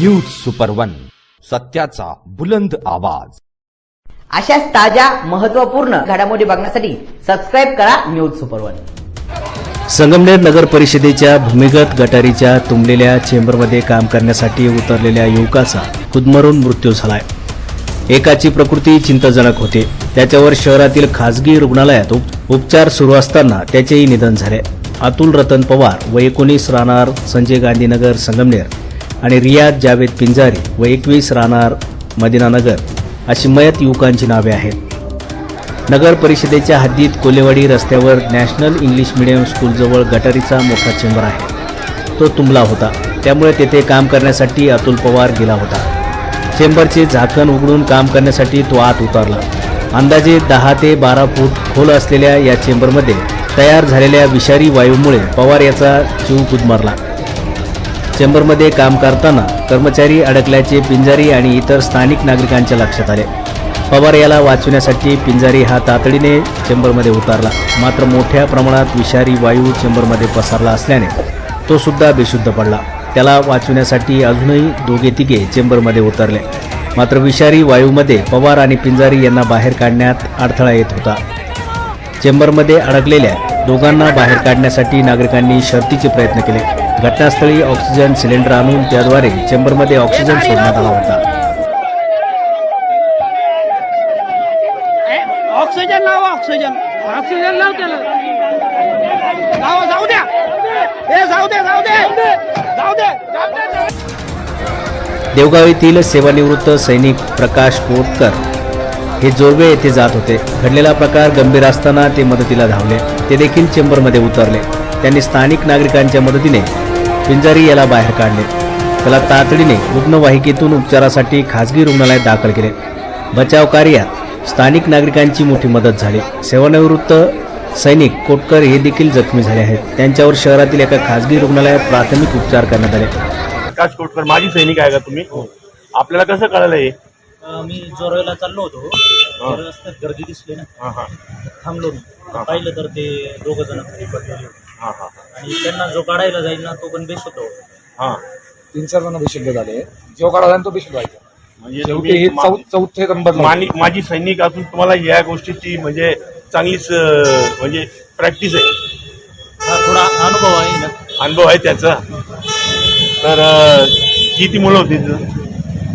News super one सत्याचा बुलंद आवाज. अशाच ताज्या महत्त्वपूर्ण घडामोडी बघण्यासाठी सबस्क्राईब करा न्यूज सुपर वन संगमनेर नगर परिषदेच्या भूमिगत गटारीच्या तुंबलेल्या चेंबरमध्ये काम करण्यासाठी उतरलेल्या युवकाचा हुदमरून मृत्यू झालाय. एकाची प्रकृती चिंताजनक होती. त्याच्यावर शहरातील खासगी रुग्णालयात उप- उपचार सुरू असताना त्याचेही निधन झाले. अतुल रतन पवार व एकोणीस राहणार संजय गांधीनगर संगमनेर. आणि रियाद जावेद पिंजारी व एकवीस राहणार मदिनानगर अशी मयत युवकांची नावे आहेत. नगर परिषदेच्या हद्दीत कोलेवाडी रस्त्यावर नॅशनल इंग्लिश मिडियम स्कूलजवळ गटारीचा मोठा चेंबर आहे. तो तुंबला होता. त्यामुळे तेथे काम करण्यासाठी अतुल पवार गेला होता. चेंबरचे झाकण उघडून काम करण्यासाठी तो आत उतरला. अंदाजे दहा ते बारा फूट खोल असलेल्या या चेंबरमध्ये तयार झालेल्या विषारी वायूमुळे पवार याचा जीव गुदमरला चेंबरमध्ये काम करताना कर्मचारी अडकल्याचे पिंजारी आणि इतर स्थानिक नागरिकांच्या लक्षात आले. पवार याला वाचवण्यासाठी पिंजारी हा तातडीने चेंबरमध्ये उतरला. मात्र मोठ्या प्रमाणात विषारी वायू चेंबरमध्ये पसरला असल्याने तो सुद्धा बेशुद्ध पडला. त्याला वाचवण्यासाठी अजूनही दोघे तिघे चेंबरमध्ये उतरले. मात्र विषारी वायूमध्ये पवार आणि पिंजारी यांना बाहेर काढण्यात अडथळा येत होता. चेंबरमध्ये अडकलेल्या दोघांना बाहेर काढण्यासाठी नागरिकांनी शर्तीचे प्रयत्न केले. घटनास्थळी ऑक्सिजन सिलेंडर आणून त्याद्वारे चेंबरमध्ये ऑक्सिजन सोडण्यात आला होता. ऑक्सिजन लावा ऑक्सिजन ऑक्सिजन लाव त्याला. लावा जाऊ द्या. जाऊ दे जाऊ दे. जाऊ दे जाऊ दे. देवगाव येथील सेवानिवृत्त सैनिक प्रकाश कोटकर हे जोरवे येथे जात होते. घडलेला प्रकार गंभीर असताना ते मदतीला धावले. ते देखील चेंबरमध्ये उतरले. त्यांनी स्थानिक नागरिकांच्या मदतीने पिंजारी याला बाहेर काढले. त्याला तातडीने रुग्णवाहिकेतून उपचारासाठी खासगी रुग्णालयात दाखल केले. बचाव कार्यात स्थानिक नागरिकांची मोठी मदत झाली. सेवानिवृत्त सैनिक कोटकर हे देखील जखमी झाले आहेत. त्यांच्यावर शहरातील एका खासगी रुग्णालयात प्राथमिक उपचार करण्यात आले. प्रकाश कोटकर माजी सैनिक आहे का तुम्ही? आपल्याला कसं कळालं हे? मी जोरवेला चाललो होतो. तर रस्त्यात गर्दी दिसली ना. हा हा. थांबलो मी. पाहिलं तर ते दोघ जण खाली पडलेले होते. हा हा आणि त्यांना जो काढायला जाईल ना तो पण बेशुद्ध होता हा. तीन चार जण विशुद्ध झाले. जो काढा झाला तो विशुद्ध व्हायचा. म्हणजे शेवटी हे तुम्ही चौ चौथे नंबर मानी माजी सैनिक असून तुम्हाला या गोष्टीची म्हणजे चांगलीच अं, म्हणजे प्रॅक्टिस आहे. हा थोडा अनुभव आहे ना. अनुभव आहे त्याचा. तर अं, किती मुलं होती तिथं?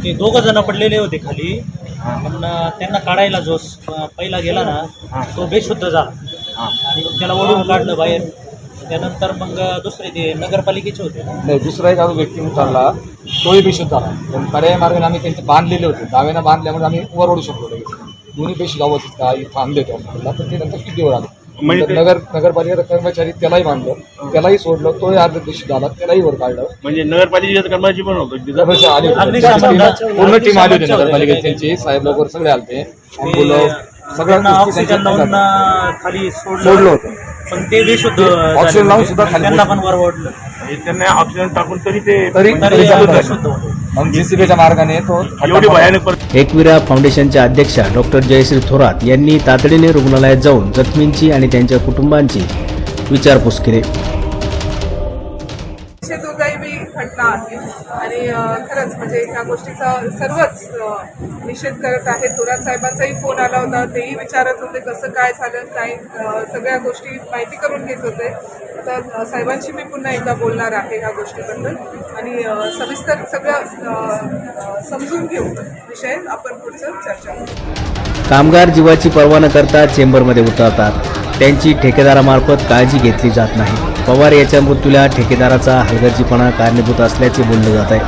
ते दोघ जण पडलेले होते खाली. पण त्यांना काढायला जो स- पहिला गेला ना तो बेशुद्ध झाला. हा. आणि मग त्याला ओढून काढलं बाहेर. त्यानंतर मग दुसरे ते नगरपालिकेचे होते नाही दुसरा एक अजून व्यक्ती उतरला तोही बेशुद्ध झाला. पण पर्याय मार्गाने आम्ही त्यांचे बांधलेले होते. दाव्यानं बांधल्यामुळे आम्ही वर ओढू शकलो लगेच दोन्ही पेशी गावात का इथं थांबले तो हॉस्पिटलला तर ते नंतर कितीवर आले? म्हणजे ते- नगर नगरपालिकेचा कर्मचारी त्यालाही बांधलं त्यालाही सोडलं तोही अर्ध पेशी झाला त्यालाही वर काढलं. म्हणजे नगरपालिकेच्या कर्मचारी पण होतं. आले होते. पूर्ण टीम आली होती होते. त्यांची. साहेब लोक सगळे आलते. ते अँब्युलन्स सगळ्या त्यांना गोष्टी ऑक्सिजन त्यांच्या लावून हातात. अं, खाली सोडलं. सोडलं होतं. पण ते बेशुद्ध ऑक्सिजन लावून. सुद्धा खाली त्यांना. पण वर त्यांना ऑक्सिजन टाकून तरी ते तरी तरी तरी चालू बेशुद्ध होते मग जेसीबीच्या मार्गाने तो एवढी भयानक परिस्थिती एकविरा फाउंडेशनच्या अध्यक्षा डॉक्टर जयश्री थोरात यांनी तातडीने रुग्णालयात जाऊन जखमींची आणि त्यांच्या कुटुंबांची विचारपूस केली घटना आहे आणि खरंच म्हणजे ह्या गोष्टीचा सर्वच निषेध करत आहे थोरात साहेबांचाही फोन आला होता. तेही विचारत होते कसं काय झालं काय सगळ्या गोष्टी माहिती करून घेत होते. तर साहेबांशी मी पुन्हा एकदा बोलणार आहे ह्या गोष्टीबद्दल. आणि सविस्तर सगळं समजून घेऊ विषय आपण पुढचं चर्चा करू. कामगार जीवाची पर्वा न करता चेंबरमध्ये उतरतात. त्यांची ठेकेदारामार्फत काळजी घेतली जात नाही. पवार याच्या मृत्यूला ठेकेदाराचा हलगर्जीपणा कारणीभूत असल्याचे बोलले जात आहे.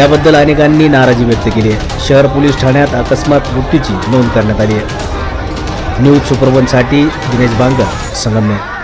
याबद्दल अनेकांनी नाराजी व्यक्त केली आहे. शहर पोलीस ठाण्यात अकस्मात मृत्यूची नोंद करण्यात आली आहे. न्यूज सुपरवनसाठी दिनेश बांगर संगमनेर.